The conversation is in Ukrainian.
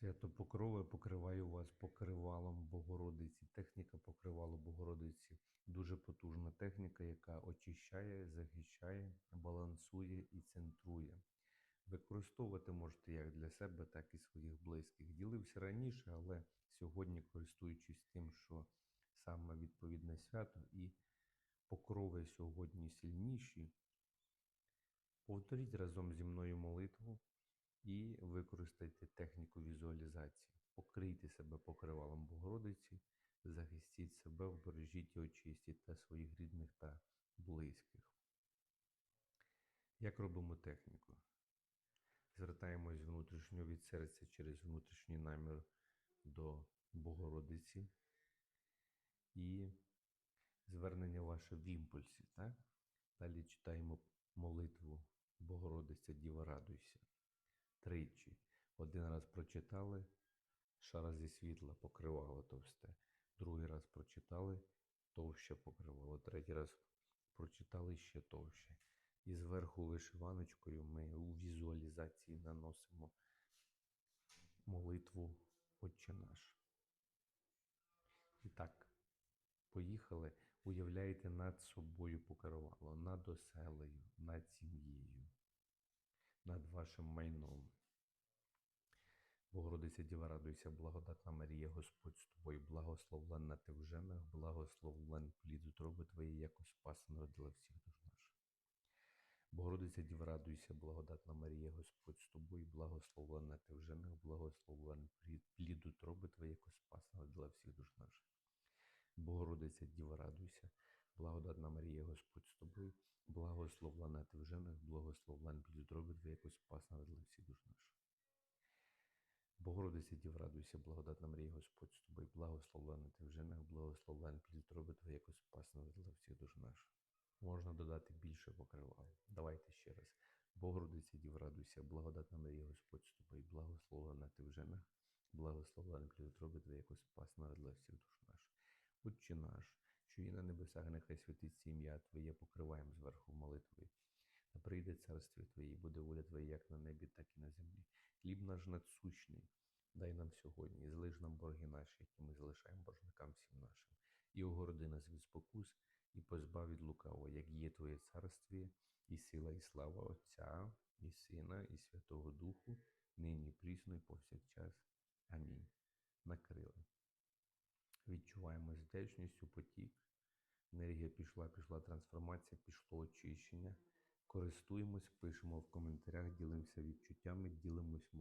Свято Покрове покриваю вас покривалом Богородиці. Техніка покривало Богородиці дуже потужна техніка, яка очищає, захищає, балансує і центрує. Використовувати можете як для себе, так і своїх близьких. Ділився раніше, але сьогодні, користуючись тим, що саме відповідне свято і покрови сьогодні сильніші, повторіть разом зі мною молитву використайте техніку візуалізації. Покрийте себе покривалом Богородиці, захистіть себе, вбережіть і очистіть та своїх рідних та близьких. Як робимо техніку? Звертаємось внутрішньо від серця через внутрішній намір до Богородиці і звернення ваше в імпульсі. Так? Далі читаємо молитву Богородиця Діва радуйся. Тричі. Один раз прочитали, шара зі світла покривало товсте. Другий раз прочитали, товще покривало. Третій раз прочитали ще товще. І зверху вишиваночкою ми у візуалізації наносимо молитву Отче наш. І так, поїхали. Уявляєте над собою покривало, над оселею, над сім'єю, над вашим майном. Богородиця Діва, радуйся, благодатна Марія, Господь з тобою, благословленна ти в женах, благословлен плід утроби твоєї, яко спаса народила всіх душ наших. Богородиця Діва, радуйся, благодатна Марія, Господь з тобою, благословленна ти в женах, благословлен плід утроби твоєї, яко спаса народила всіх душ наших. Богородиця Діва, радуйся, благодатна Марія, Господь з тобою, благословлена ти в женах, благословлен плід утроби твоєї, яко спаса народила всіх душ наших. Богородиця Дів, радуйся, благодатна Марія, Господь з тобою, благословена ти в женах, благословен плід утроби твоє, яко спасна для всіх душ наших. Можна додати більше покривало. Давайте ще раз. Богородиця Дів, радуйся, благодатна Марія, Господь з тобою, благословена ти в женах, благословен плід утроби твоє, яко спасна для всіх душ наших. Отче наш, що є на небесах, нехай святиться ім'я Твоє, покриваємо зверху молитвою. Прийде царстві Твоє, буде воля Твоя як на небі, так і на землі. Хліб наш надсущний, дай нам сьогодні, і злиж нам борги наші, які ми залишаємо боржникам всім нашим, і огороди нас від спокус, і позбав від лукавого, як є Твоє царстві, і сила, і слава Отця, і Сина, і Святого Духу, нині прісно, і повсякчас. Амінь. Накрили. Відчуваємо з вдячністю потік. Енергія пішла, пішла трансформація, пішло очищення. Користуємось, пишемо в коментарях, ділимося відчуттями, ділимось